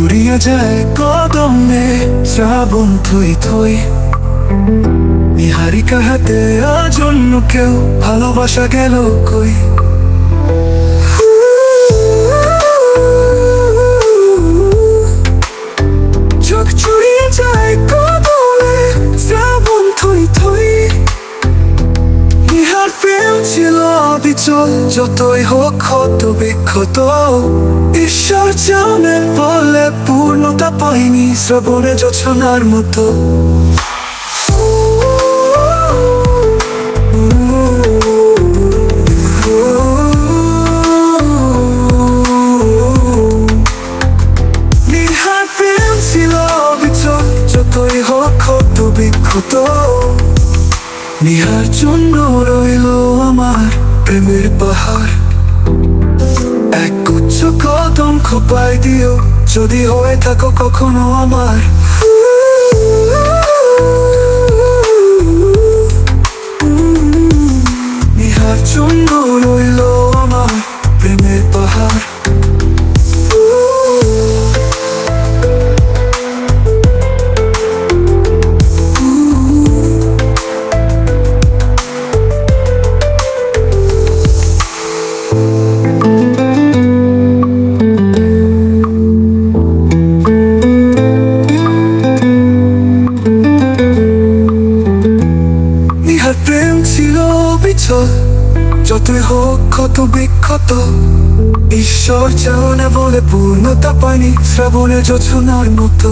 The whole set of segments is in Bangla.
জুড়িয়ে যায় কদমে শ্রাবণ থই থই। নিহারিকা হাতে আজ অন্য কেউ ভালোবাসা গেল কই? অবিচল যতই হোক ক্ষত বিক্ষত ঈশ্বর জানে বলে পূর্ণতা পাইনি শ্রাবণে যোছনার মতো। নিহার জন্য রইল যদি হয়ে থাকো কখনো আমার। নিহার জন্য রইল আমার প্রেমের পাহাড়। যতই হোক ক্ষত বিক্ষত, ঈশ্বর চাও না বলে পূর্ণতা পানি শ্রাবণে যোছনার মতো।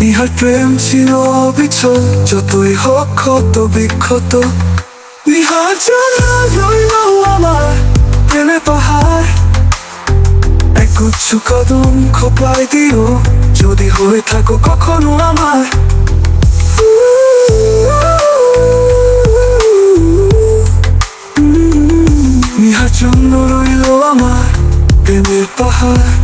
নিহার প্রেম ছিল বিচল যতই হোক ক্ষত বিক্ষত। নিহার জানা আমার প্রেমে পাহাড়। এক উচ্চ কদম খোপায় দিও। হয়ে থাকো কখনো আমার। নিহার জন্য রইল আমার প্রেমের পাহাড়।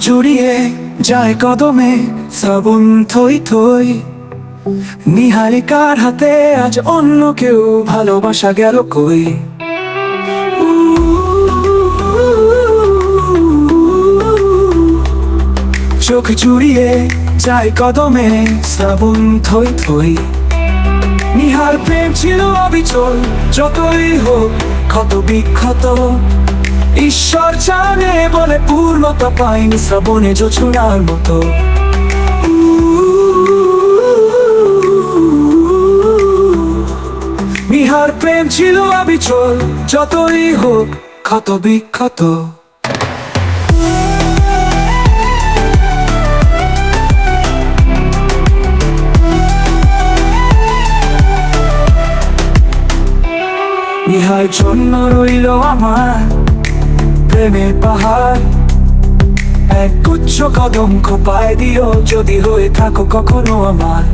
জুড়িয়ে যায় কদমে, শ্রাবণ থই থই। নিহারিকার হাতে আজ অন্য কেউ ভালোবাসা গেল কই? চোখ জুড়িয়ে যায় কদমে, শ্রাবণ থই থই। নিহার প্রেম ছিল অবিচল, যতই হোক ক্ষত বিক্ষত। ঈশ্বর জানে বলে পূর্ণতা পাইনি শ্রাবণে যোছনার মতো। নিহার প্রেম ছিল অবিচল, যতই হোক ক্ষত বিক্ষত। ইহার জন্য রইল আমার প্রেমের পাহাড়। এক গুচ্ছ কদম খোপায় দিও, যদি হয়ে থাকো কখনো আমার।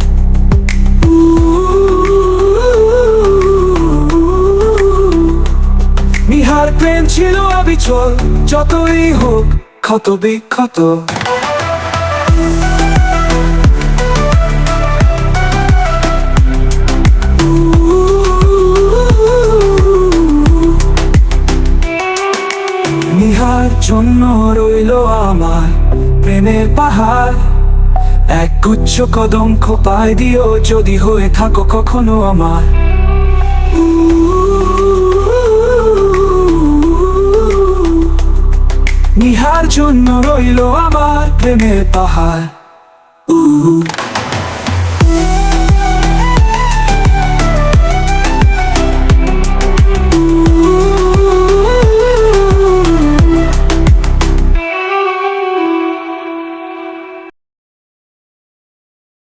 নিহার প্রেম ছিল অবিচল, যতই হোক ক্ষত বিক্ষত। নিহার জন্য রইল আমার প্রেমের পাহাড়। এক গুচ্ছ কদম খোপায় দিও যদি হয়ে থাকো কখনো আমার। নিহার জন্য রইল আমার প্রেমের পাহাড়।